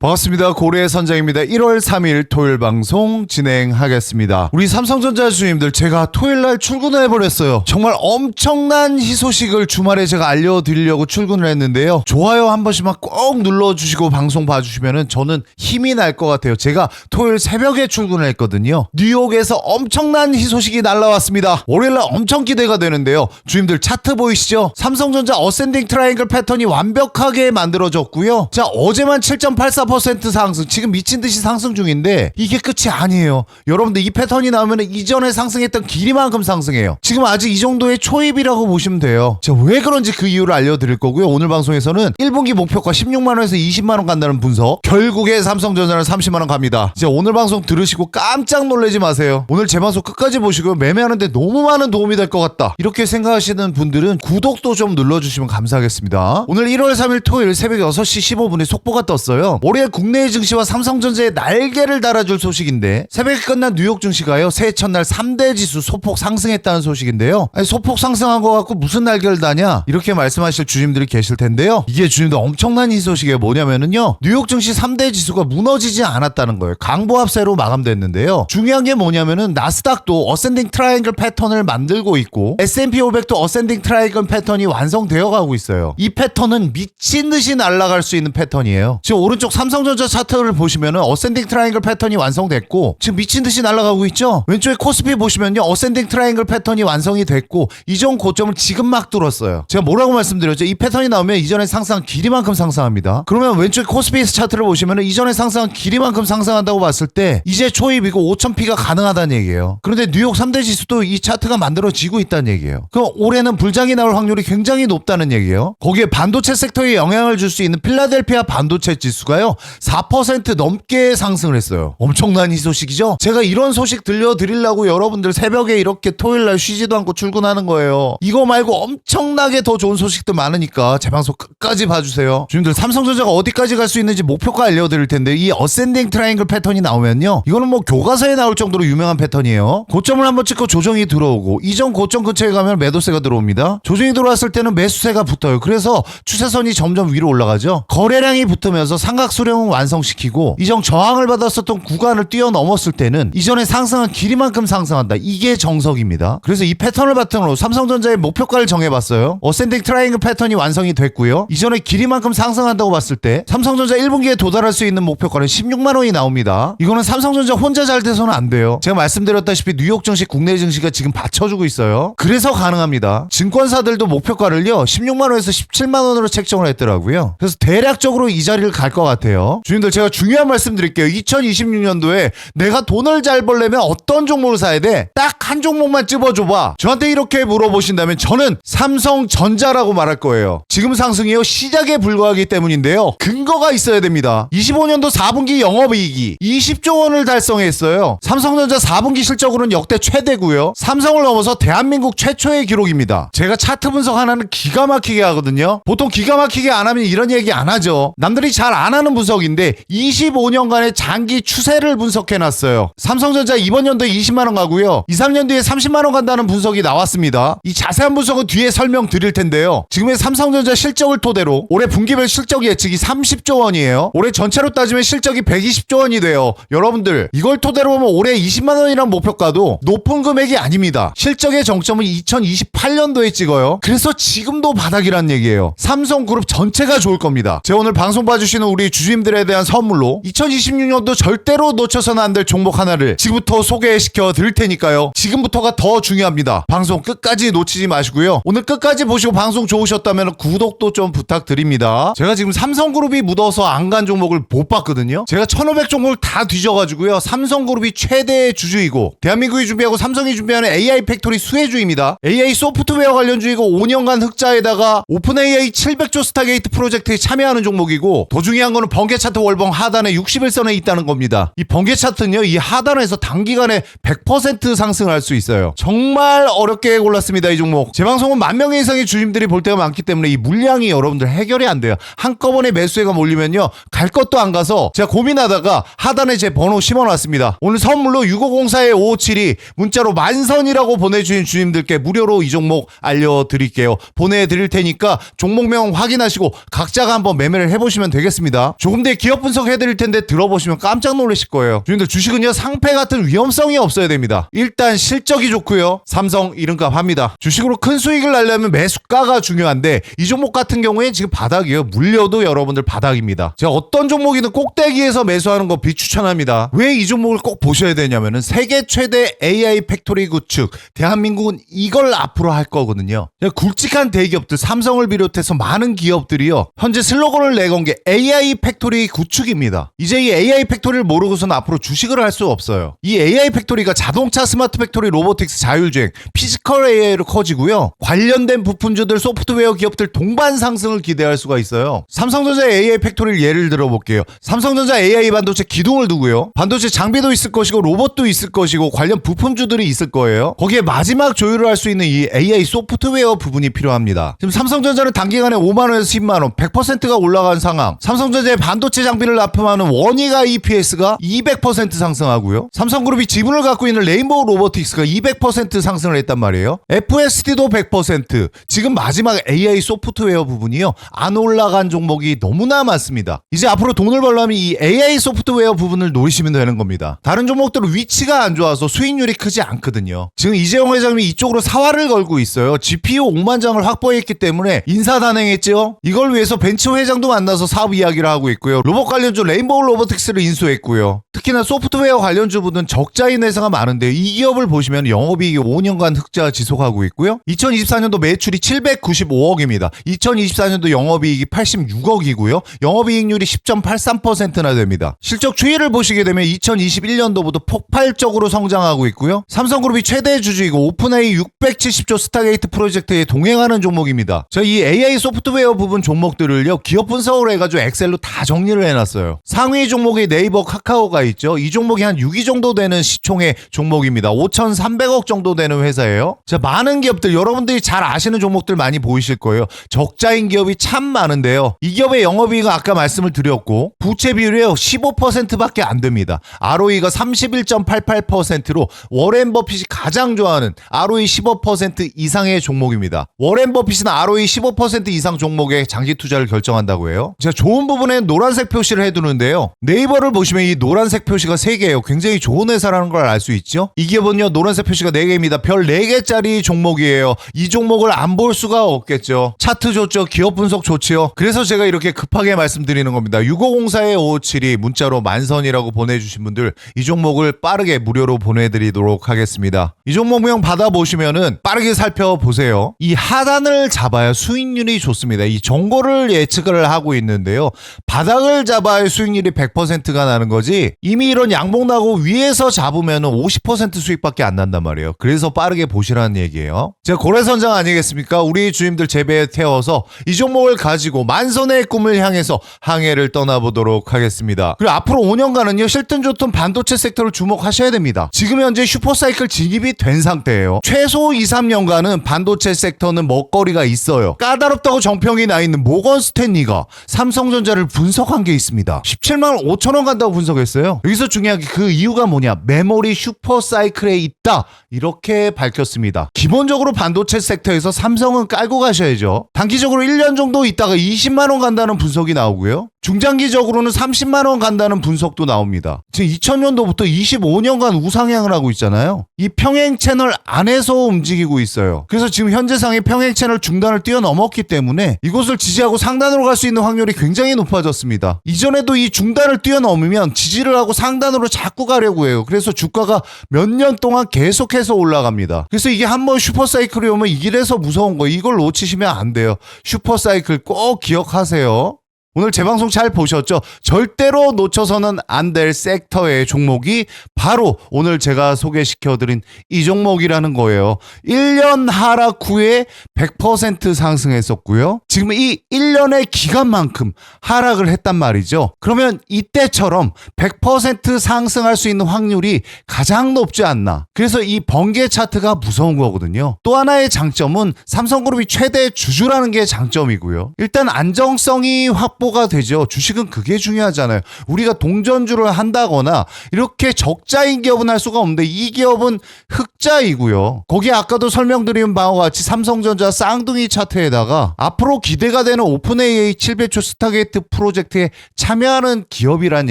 반갑습니다. 고래의 선장입니다. 1월 3일 토요일 방송 진행하겠습니다. 우리 삼성전자 주님들 제가 토요일 날 출근을 해버렸어요. 정말 엄청난 희소식을 주말에 제가 알려드리려고 출근을 했는데요. 좋아요 한 번씩만 꼭 눌러주시고 방송 봐주시면은 저는 힘이 날 것 같아요. 제가 토요일 새벽에 출근을 했거든요. 뉴욕에서 엄청난 희소식이 날라왔습니다. 월요일 날 엄청 기대가 되는데요. 주님들 차트 보이시죠? 삼성전자 어센딩 트라이앵글 패턴이 완벽하게 만들어졌고요. 자 어제만 7.84% 상승 지금 미친 듯이 상승 중인데 이게 끝이 아니에요. 여러분들 이 패턴이 나오면 이전에 상승했던 길이만큼 상승해요. 지금 아직 이 정도의 초입이라고 보시면 돼요. 자왜 그런지 그 이유를 알려드릴 거고요. 오늘 방송에서는 1분기 목표가 16만 원에서 20만 원 간다는 분석. 결국에 삼성전자는 30만 원 갑니다. 이제 오늘 방송 들으시고 깜짝 놀라지 마세요. 오늘 제 방송 끝까지 보시고 매매하는데 너무 많은 도움이 될 것 같다. 이렇게 생각하시는 분들은 구독도 좀 눌러주시면 감사하겠습니다. 오늘 1월 3일 토요일 새벽 6시 15분에 속보가 떴어요. 월 요일 국내의 증시와 삼성전자의 날개를 달아줄 소식인데 새벽에 끝난 뉴욕 증시가요. 새해 첫날 3대 지수 소폭 상승했다는 소식인데요. 아니, 소폭 상승한 것 같고 무슨 날개를 다냐? 이렇게 말씀하실 주님들이 계실 텐데요. 이게 주님들 엄청난 이 소식이 뭐냐면은요. 뉴욕 증시 3대 지수가 무너지지 않았다는 거예요. 강보합세로 마감됐는데요. 중요한 게 뭐냐면은 나스닥도 어센딩 트라이앵글 패턴을 만들고 있고 S&P 500도 어센딩 트라이앵글 패턴이 완성되어 가고 있어요. 이 패턴은 미친 듯이 날아갈 수 있는 패턴이에요. 지금 오른쪽 삼성전자 차트를 보시면은 어센딩 트라이앵글 패턴이 완성됐고 지금 미친 듯이 날아가고 있죠. 왼쪽에 코스피 보시면요. 어센딩 트라이앵글 패턴이 완성이 됐고 이전 고점을 지금 막 뚫었어요. 제가 뭐라고 말씀드렸죠? 이 패턴이 나오면 이전에 상승한 길이만큼 상승합니다. 그러면 왼쪽에 코스피 차트를 보시면은 이전에 상승한 길이만큼 상승한다고 봤을 때 이제 초입이고 5,000피가 가능하다는 얘기예요. 그런데 뉴욕 3대 지수도 이 차트가 만들어지고 있다는 얘기예요. 그럼 올해는 불장이 나올 확률이 굉장히 높다는 얘기예요. 거기에 반도체 섹터에 영향을 줄 수 있는 필라델피아 반도체 지수가요. 4% 넘게 상승을 했어요. 엄청난 이 소식이죠? 제가 이런 소식 들려드리려고 여러분들 새벽에 이렇게 토요일 날 쉬지도 않고 출근하는 거예요. 이거 말고 엄청나게 더 좋은 소식들 많으니까 제 방송 끝까지 봐주세요. 주님들 삼성전자가 어디까지 갈 수 있는지 목표가 알려드릴 텐데 이 어센딩 트라이앵글 패턴이 나오면요. 이거는 뭐 교과서에 나올 정도로 유명한 패턴이에요. 고점을 한번 찍고 조정이 들어오고 이전 고점 근처에 가면 매도세가 들어옵니다. 조정이 들어왔을 때는 매수세가 붙어요. 그래서 추세선이 점점 위로 올라가죠. 거래량이 붙으면서 삼각수 령을 완성시키고 이전 저항을 받았었던 구간을 뛰어넘었을 때는 이전에 상승한 길이만큼 상승한다. 이게 정석입니다. 그래서 이 패턴을 바탕으로 삼성전자의 목표가를 정해봤어요. 어센딩 트라이앵글 패턴이 완성이 됐고요. 이전에 길이만큼 상승한다고 봤을 때 삼성전자 1분기에 도달할 수 있는 목표가는 16만 원이 나옵니다. 이거는 삼성전자 혼자 잘 돼서는 안 돼요. 제가 말씀드렸다시피 뉴욕 증시, 국내 증시가 지금 받쳐주고 있어요. 그래서 가능합니다. 증권사들도 목표가를요 16만 원에서 17만 원으로 책정을 했더라고요. 그래서 대략적으로 이 자리를 갈 것 같아요. 주님들 제가 중요한 말씀 드릴게요. 2026년도에 내가 돈을 잘 벌려면 어떤 종목을 사야 돼? 딱 한 종목만 찝어줘봐. 저한테 이렇게 물어보신다면 저는 삼성전자라고 말할 거예요. 지금 상승이요 시작에 불과하기 때문인데요. 근거가 있어야 됩니다. 25년도 4분기 영업이익이 20조 원을 달성했어요. 삼성전자 4분기 실적으로는 역대 최대고요. 삼성을 넘어서 대한민국 최초의 기록입니다. 제가 차트 분석 하나는 기가 막히게 하거든요. 보통 기가 막히게 안 하면 이런 얘기 안 하죠. 남들이 잘 안 하는 분석 인데 25년간의 장기 추세를 분석해 놨어요. 삼성전자 이번 연도에 20만 원 가고요. 2, 3년 뒤에 30만 원 간다는 분석이 나왔습니다. 이 자세한 분석은 뒤에 설명드릴 텐데요. 지금의 삼성전자 실적을 토대로 올해 분기별 실적 예측이 30조 원이에요. 올해 전체로 따지면 실적이 120조 원이 돼요. 여러분들 이걸 토대로 보면 올해 20만 원이란 목표가도 높은 금액이 아닙니다. 실적의 정점은 2028년도에 찍어요. 그래서 지금도 바닥이란 얘기예요. 삼성그룹 전체가 좋을 겁니다. 제가 오늘 방송 봐주시는 우리 주주 님들에 대한 선물로 2026년도 절대로 놓쳐서는 안 될 종목 하나를 지금부터 소개시켜 드릴 테니까요. 지금부터가 더 중요합니다. 방송 끝까지 놓치지 마시고요. 오늘 끝까지 보시고 방송 좋으셨다면 구독도 좀 부탁드립니다. 제가 지금 삼성그룹이 묻어서 안 간 종목을 못 봤거든요. 제가 1500 종목을 다 뒤져가지고요. 삼성그룹이 최대의 주주이고 대한민국이 준비하고 삼성이 준비하는 AI 팩토리 수혜주입니다. AI 소프트웨어 관련 주이고 5년간 흑자에다가 오픈 AI 700조 스타게이트 프로젝트에 참여하는 종목이고 더 중요한 거는 번개 차트 월봉 하단에 61선에 있다는 겁니다. 이 번개 차트는요. 이 하단에서 단기간에 100% 상승할 수 있어요. 정말 어렵게 골랐습니다. 이 종목. 제 방송은 만 명의 이상의 주님들이 볼 때가 많기 때문에 이 물량이 여러분들 해결이 안 돼요. 한꺼번에 매수해가 몰리면요. 갈 것도 안 가서 제가 고민하다가 하단에 제 번호 심어놨습니다. 오늘 선물로 6504-557이 문자로 만선이라고 보내주신 주님들께 무료로 이 종목 알려드릴게요. 보내드릴 테니까 종목명 확인하시고 각자가 한번 매매를 해보시면 되겠습니다. 조금 뒤에 기업 분석 해 드릴 텐데 들어보시면 깜짝 놀라실 거예요. 주님들 주식은요 상패 같은 위험성이 없어야 됩니다. 일단 실적이 좋고요. 삼성 이름값 합니다. 주식으로 큰 수익을 날려면 매수가가 중요한데 이 종목 같은 경우에 지금 바닥이에요. 물려도 여러분들 바닥입니다. 제가 어떤 종목이든 꼭대기에서 매수하는 거 비추천합니다. 왜 이 종목을 꼭 보셔야 되냐면은 세계 최대 AI 팩토리 구축 대한민국은 이걸 앞으로 할 거거든요. 굵직한 대기업들 삼성을 비롯해서 많은 기업들이요. 현재 슬로건을 내건 게 AI 팩 토리 구축입니다. 이제 이 AI 팩토리를 모르고서는 앞으로 주식을 할 수 없어요. 이 AI 팩토리가 자동차 스마트 팩토리 로보틱스 자율주행 피지컬 AI로 커지고요. 관련된 부품주들 소프트웨어 기업들 동반 상승을 기대할 수가 있어요. 삼성전자 AI 팩토리를 예를 들어 볼게요. 삼성전자 AI 반도체 기둥을 두고요. 반도체 장비도 있을 것이고 로봇도 있을 것이고 관련 부품주들이 있을 거예요. 거기에 마지막 조율을 할 수 있는 이 AI 소프트웨어 부분이 필요합니다. 지금 삼성전자는 단기간에 5만 원에서 10만 원, 100%가 올라간 상황. 삼성전자의 반도체 장비를 납품하는 원이가 EPS가 200% 상승하고요. 삼성그룹이 지분을 갖고 있는 레인보우 로보틱스가 200% 상승을 했단 말이에요. FSD도 100%. 지금 마지막 AI 소프트웨어 부분이요. 안 올라간 종목이 너무나 많습니다. 이제 앞으로 돈을 벌려면 이 AI 소프트웨어 부분을 노리시면 되는 겁니다. 다른 종목들은 위치가 안 좋아서 수익률이 크지 않거든요. 지금 이재용 회장님이 이쪽으로 사활을 걸고 있어요. GPU 5만 장을 확보했기 때문에 인사 단행했죠. 이걸 위해서 벤츠 회장도 만나서 사업 이야기를 하고 있고 요. 로봇 관련주 레인보우 로보틱스를 인수했고요. 특히나 소프트웨어 관련주분은 적자인 회사가 많은데 이 기업을 보시면 영업이익이 5년간 흑자 지속하고 있고요. 2024년도 매출이 795억입니다. 2024년도 영업이익이 86억이고요. 영업이익률이 10.83%나 됩니다. 실적 추이를 보시게 되면 2021년도부터 폭발적으로 성장하고 있고요. 삼성그룹이 최대 주주이고 오픈AI 670조 스타게이트 프로젝트에 동행하는 종목입니다. 저이 AI 소프트웨어 부분 종목들을요 기업 분석을 해가지고 엑셀로 다 정리를 해놨어요. 상위 종목이 네이버 카카오가 있죠. 이 종목이 한 6위 정도 되는 시총의 종목입니다. 5,300억 정도 되는 회사예요. 자, 많은 기업들 여러분들이 잘 아시는 종목들 많이 보이실 거예요. 적자인 기업이 참 많은데요. 이 기업의 영업이익은 아까 말씀을 드렸고 부채 비율이요 15%밖에 안 됩니다. ROE가 31.88%로 워렌 버핏이 가장 좋아하는 ROE 15% 이상의 종목입니다. 워렌 버핏은 ROE 15% 이상 종목에 장기 투자를 결정한다고 해요. 제가 좋은 부분에 노 란색 표시를 해두는데요. 네이버를 보시면 이 노란색 표시가 3개예요. 굉장히 좋은 회사라는 걸 알 수 있죠. 이 기업은요 노란색 표시가 4개입니다. 별 4개짜리 종목이에요. 이 종목을 안 볼 수가 없겠죠. 차트 좋죠. 기업 분석 좋지요. 그래서 제가 이렇게 급하게 말씀드리는 겁니다. 6504-5572 문자로 만선이라고 보내주신 분들 이 종목을 빠르게 무료로 보내드리도록 하겠습니다. 이 종목명 받아보시면은 빠르게 살펴보세요. 이 하단을 잡아야 수익률이 좋습니다. 이 정보를 예측을 하고 있는데요. 바닥을 잡아야 수익률이 100%가 나는 거지 이미 이런 양봉 나고 위에서 잡으면 50% 수익밖에 안 난단 말이에요. 그래서 빠르게 보시라는 얘기예요. 제가 고래선장 아니겠습니까? 우리 주임들 재배에 태워서 이 종목을 가지고 만선의 꿈을 향해서 항해를 떠나보도록 하겠습니다. 그리고 앞으로 5년간은요 실든 좋던 반도체 섹터를 주목하셔야 됩니다. 지금 현재 슈퍼사이클 진입이 된 상태예요. 최소 2, 3년간은 반도체 섹터는 먹거리가 있어요. 까다롭다고 정평이 나 있는 모건 스탠리가 삼성전자를 분 석한 게 있습니다. 17만 5천 원 간다고 분석했어요. 여기서 중요한 게 그 이유가 뭐냐? 메모리 슈퍼 사이클에 있다. 이렇게 밝혔습니다. 기본적으로 반도체 섹터에서 삼성은 깔고 가셔야죠. 단기적으로 1년 정도 있다가 20만 원 간다는 분석이 나오고요. 중장기적으로는 30만 원 간다는 분석도 나옵니다. 지금 2000년도부터 25년간 우상향을 하고 있잖아요. 이 평행 채널 안에서 움직이고 있어요. 그래서 지금 현재상의 평행 채널 중단을 뛰어넘었기 때문에 이곳을 지지하고 상단으로 갈 수 있는 확률이 굉장히 높아졌습니다. 이전에도 이 중단을 뛰어넘으면 지지를 하고 상단으로 자꾸 가려고 해요. 그래서 주가가 몇 년 동안 계속해서 올라갑니다. 그래서 이게 한번 슈퍼 사이클이 오면 이 길에서 무서운 거 이걸 놓치시면 안 돼요. 슈퍼 사이클 꼭 기억하세요. 오늘 제 방송 잘 보셨죠? 절대로 놓쳐서는 안 될 섹터의 종목이 바로 오늘 제가 소개시켜드린 이 종목이라는 거예요. 1년 하락 후에 100% 상승했었고요. 지금 이 1년의 기간만큼 하락을 했단 말이죠. 그러면 이때처럼 100% 상승할 수 있는 확률이 가장 높지 않나. 그래서 이 번개 차트가 무서운 거거든요. 또 하나의 장점은 삼성그룹이 최대 주주라는 게 장점이고요. 일단 안정성이 확 확보가 되죠. 주식은 그게 중요하잖아요. 우리가 동전주를 한다거나 이렇게 적자인 기업은 할 수가 없는데 이 기업은 흑자이고요. 거기에 아까도 설명드린 바와 같이 삼성전자 쌍둥이 차트에다가 앞으로 기대가 되는 오픈 AI 7배초 스타게이트 프로젝트에 참여하는 기업이란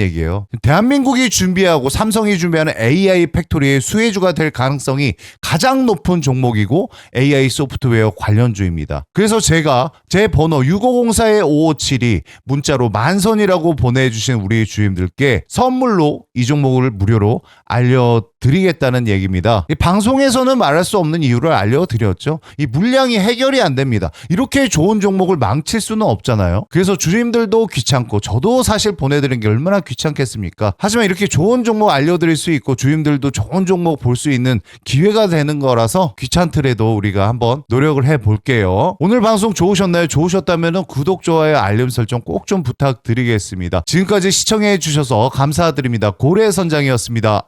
얘기예요. 대한민국이 준비하고 삼성이 준비하는 AI 팩토리의 수혜주가 될 가능성이 가장 높은 종목이고 AI 소프트웨어 관련주입니다. 그래서 제가 제 번호 6504-5572 문자로 만선이라고 보내주신 우리 주임들께 선물로 이 종목을 무료로 알려 드리겠다는 얘기입니다. 이 방송에서는 말할 수 없는 이유를 알려드렸죠. 이 물량이 해결이 안 됩니다. 이렇게 좋은 종목을 망칠 수는 없잖아요. 그래서 주임들도 귀찮고 저도 사실 보내드린 게 얼마나 귀찮겠습니까? 하지만 이렇게 좋은 종목 알려드릴 수 있고 주임들도 좋은 종목 볼 수 있는 기회가 되는 거라서 귀찮더라도 우리가 한번 노력을 해볼게요. 오늘 방송 좋으셨나요? 좋으셨다면 구독, 좋아요, 알림 설정 꼭 좀 부탁드리겠습니다. 지금까지 시청해 주셔서 감사드립니다. 고래 선장이었습니다.